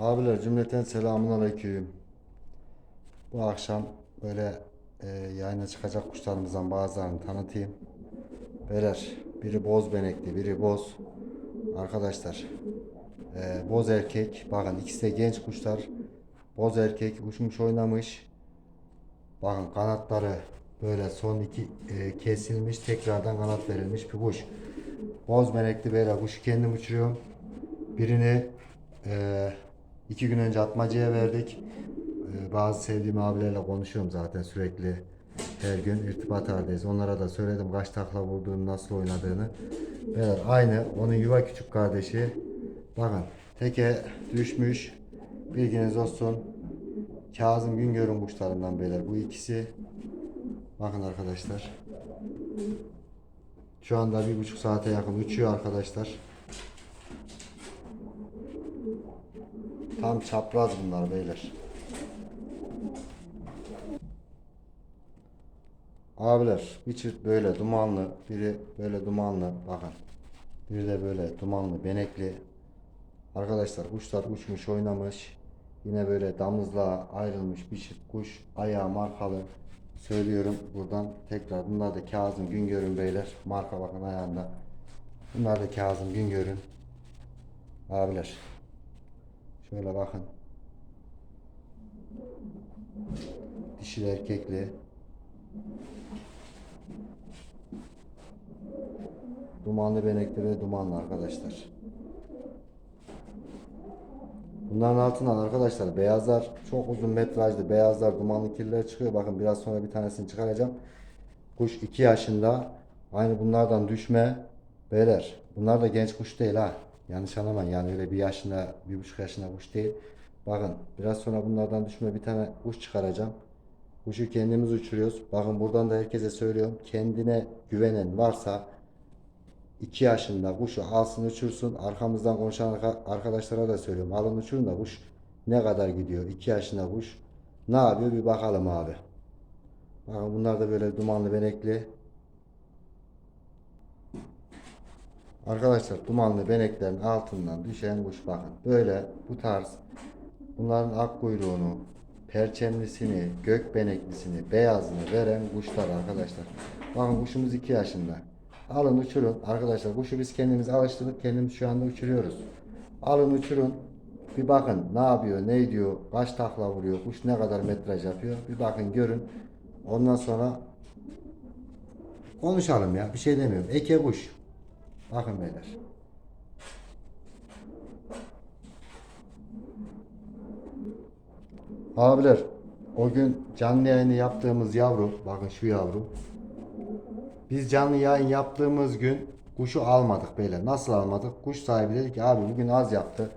Abiler cümleten selamun aleyküm. Bu akşam böyle e, yayına çıkacak kuşlarımızdan bazılarını tanıtayım. Beyler biri boz benekli biri boz. Arkadaşlar e, boz erkek bakın ikisi de genç kuşlar. Boz erkek uçmuş oynamış. Bakın kanatları böyle son iki e, kesilmiş tekrardan kanat verilmiş bir kuş. Boz benekli beyler kuşu kendim uçuruyorum. Birini eee, iki gün önce atmacaya verdik. Eee, bazı sevdiğim abilerle konuşuyorum zaten sürekli. Her gün irtibat halindeyiz. Onlara da söyledim kaç takla vurduğunu, nasıl oynadığını. Beyler aynı. Onun yuva küçük kardeşi. Bakın teke düşmüş. Bilginiz olsun. Kazım Güngör'ün kuşlarından beyler. Bu ikisi. Bakın arkadaşlar. Şu anda bir buçuk saate yakın uçuyor arkadaşlar. Tam çapraz bunlar beyler. Abiler bir çift böyle dumanlı, biri böyle dumanlı bakın. Biri de böyle dumanlı, benekli. Arkadaşlar kuşlar uçmuş oynamış. Yine böyle damızlığa ayrılmış bir çift kuş. Ayağı markalı. Söylüyorum buradan tekrar. Bunlar da Kazım Güngör'ün beyler. Marka bakın ayağında. Bunlar da Kazım Güngör'ün. Abiler. Şöyle bakın. Dişil erkekli. Dumanlı benekli ve dumanlı arkadaşlar. Bunların altından arkadaşlar beyazlar çok uzun metrajlı beyazlar dumanlı kirler çıkıyor. Bakın biraz sonra bir tanesini çıkaracağım. Kuş 2 yaşında. Aynı bunlardan düşme. Beyler bunlar da genç kuş değil ha. Yanlış anlamayın yani öyle bir yaşında bir buçuk yaşında kuş değil. Bakın biraz sonra bunlardan düşme bir tane kuş çıkaracağım. Kuşu kendimiz uçuruyoruz. Bakın buradan da herkese söylüyorum. Kendine güvenen varsa 2 yaşında kuşu alsın uçursun. Arkamızdan konuşan arka- arkadaşlara da söylüyorum. Alın uçurun da kuş ne kadar gidiyor? 2 yaşında kuş. Ne yapıyor bir bakalım abi. Bakın bunlar da böyle dumanlı benekli. Arkadaşlar dumanlı beneklerin altından düşen kuş bakın. Böyle bu tarz bunların ak kuyruğunu, perçemlisini, gök beneklisini, beyazını veren kuşlar arkadaşlar. Bakın kuşumuz 2 yaşında. Alın uçurun arkadaşlar. Kuşu biz kendimiz alıştırdık. Kendimiz şu anda uçuruyoruz. Alın uçurun. Bir bakın ne yapıyor, ne ediyor, kaç takla vuruyor, kuş ne kadar metraj yapıyor. Bir bakın görün. Ondan sonra konuşalım ya. Bir şey demiyorum. Eke kuş. Bakın beyler. Abiler o gün canlı yayını yaptığımız yavru bakın şu yavru biz canlı yayın yaptığımız gün kuşu almadık beyler. Nasıl almadık? Kuş sahibi dedi ki abi bugün az yaptı.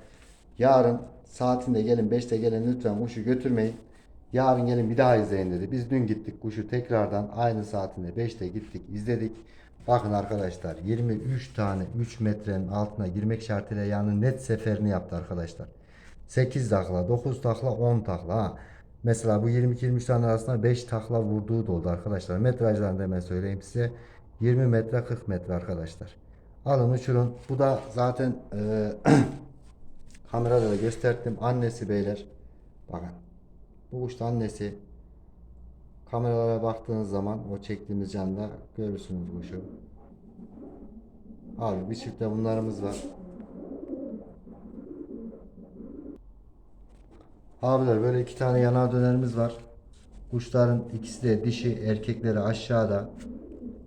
Yarın saatinde gelin 5'te gelin lütfen kuşu götürmeyin. Yarın gelin bir daha izleyin dedi. Biz dün gittik kuşu tekrardan aynı saatinde 5'te gittik izledik. Bakın arkadaşlar 23 tane 3 metrenin altına girmek şartıyla yani net seferini yaptı arkadaşlar. 8 takla, 9 takla, 10 takla. Ha. Mesela bu 22-23 tane arasında 5 takla vurduğu da oldu arkadaşlar. Metrajlarını da hemen söyleyeyim size. 20 metre 40 metre arkadaşlar. Alın uçurun. Bu da zaten e, kamerada da gösterdim. Annesi beyler. Bakın. Bu kuş da annesi. Kameralara baktığınız zaman o çektiğimiz canda görürsünüz kuşu. Abi bir çift de bunlarımız var. Abiler böyle iki tane yanar dönerimiz var. Kuşların ikisi de dişi, erkekleri aşağıda.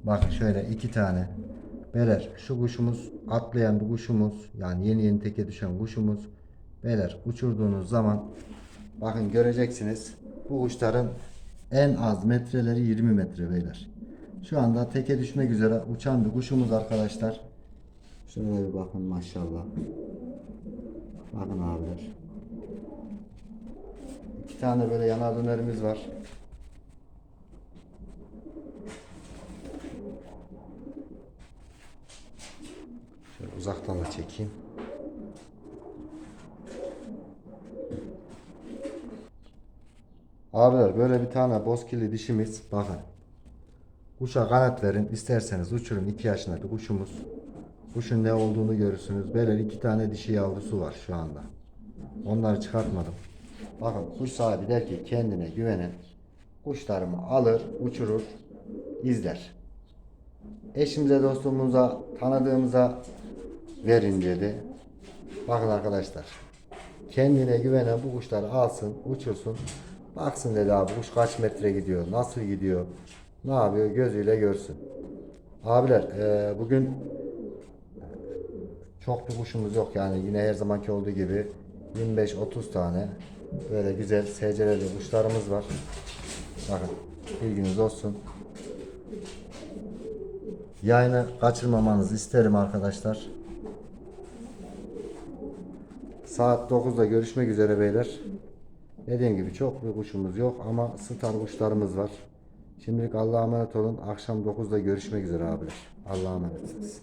Bakın şöyle iki tane. Beyler şu kuşumuz atlayan bir kuşumuz. Yani yeni yeni teke düşen kuşumuz. Beyler uçurduğunuz zaman bakın göreceksiniz. Bu kuşların en az metreleri 20 metre beyler. Şu anda teke düşmek üzere uçan bir kuşumuz arkadaşlar. Şöyle bir bakın maşallah. Bakın abiler. İki tane böyle yanar dönerimiz var. Şöyle uzaktan da çekeyim. Abiler böyle bir tane bozkirli dişimiz bakın. Kuşa kanat verin isterseniz uçurun 2 yaşında bir kuşumuz. Kuşun ne olduğunu görürsünüz. Böyle iki tane dişi yavrusu var şu anda. Onları çıkartmadım. Bakın kuş sahibi der ki kendine güvenen kuşlarımı alır, uçurur, izler. Eşimize, dostumuza, tanıdığımıza verin dedi. Bakın arkadaşlar. Kendine güvenen bu kuşları alsın, uçursun. Baksın dedi abi kuş kaç metre gidiyor, nasıl gidiyor, ne yapıyor gözüyle görsün. Abiler eee, bugün çok bir kuşumuz yok yani yine her zamanki olduğu gibi 25-30 tane böyle güzel SC'li kuşlarımız var. Bakın bilginiz olsun. Yayını kaçırmamanızı isterim arkadaşlar. Saat 9'da görüşmek üzere beyler. Dediğim gibi çok bir kuşumuz yok ama star kuşlarımız var. Şimdilik Allah'a emanet olun. Akşam 9'da görüşmek üzere abiler. Allah'a emanetsiniz.